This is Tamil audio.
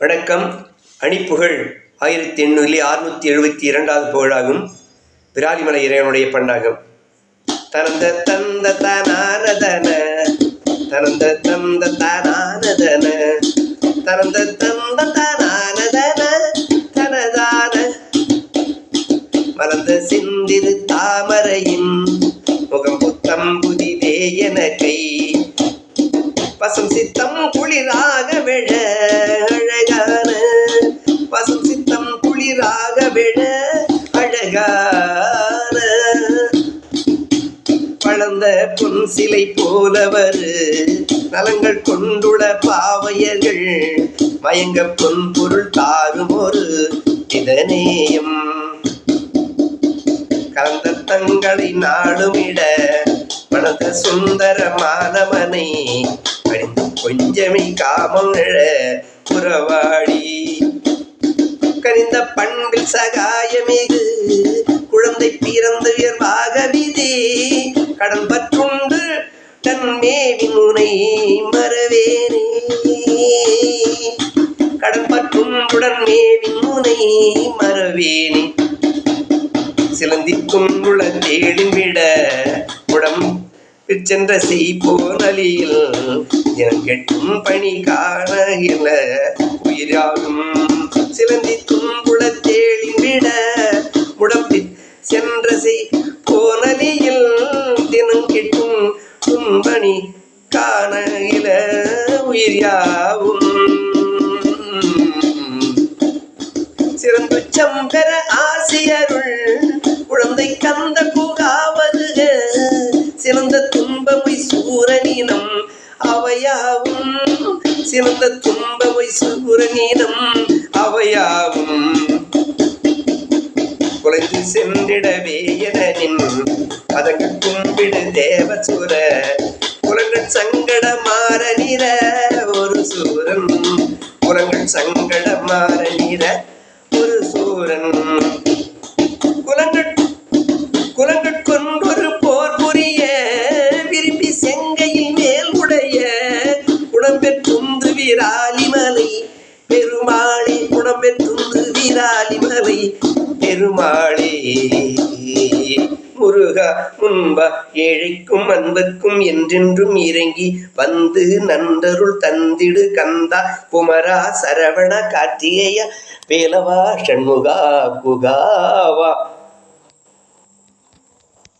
வணக்கம். அணிப்புகழ் ஆயிரத்தி எண்ணூறிலே அறுநூத்தி எழுபத்தி இரண்டாவது புகழாகும் விராலிமலை இறைவனுடைய பண்ணாகும் தனந்த தந்த தனானதன தனந்த தந்த தனானதன தனந்த தந்த தனானதன தனதான மலர்ந்த சிந்திரு தாமரையின் முகம் புத்தம் புதிதே என கை. பசம் சித்தம் குளிராக விழ வளர்ந்த பொன் சிலை போலவர். நலங்கள் கொண்டுள்ள பாவையர்கள். மயங்க பொன் பொருள் தாரும் ஒரு இதனேயம் கலந்த தங்களை நாடுமிட மனத சுந்தரமானவனை அணிந்து கொஞ்சமி காமம் எழ புறவாடி. கனிந்த பண்பில் சகாயமே கடன் பற்றுண்டு தன்மேவின் உனை மறவேனே. கடன் பற்றுண்டுடன் மேவின் உனை மறவேனே. சிலந்திக்கும் தேடின் விட உடம் சென்ற என் கெட்டும் பணி காண உயிராகும் சிலந்தி துன்புல விட உடம்பில் சென்ற செய் போனலியில் தினம் கிட்டும் துன்பணி காண இல உயிராகும் சிறந்துச்சம் பெற ஆசியருள் குழந்தை கந்த புகாவருக சிறந்த துன்பமை சூரனினம் அவையாவும். சிறந்த துன்பமை சூரனினம் அவையாவும். குலைந்து சென்றிடவே எனனின் பதங்கள் கும்பிடு தேவசூர குலங்கள் சங்கட மாற நிற ஒரு சூரன். குலங்கள் சங்கட மாற நிற ஒரு சூரன். குலங்கள் குலங்கள் கொண்டொரு போர் புரிய விரும்பி செங்கையில் மேல் உடைய குணம்பெற்றுந்து விராலிமலை பெருமாளே குணம்பெற்றுந்து விராலிமலை பெருமாளே. முருகா முன்பா ஏழைக்கும் அன்பர்க்கும் என்றென்றும் இறங்கி வந்து நன்றருள் தந்திடு கந்தா குமரா சரவண கார்த்திகேய வேலவா ஷண்முகா குகாவா.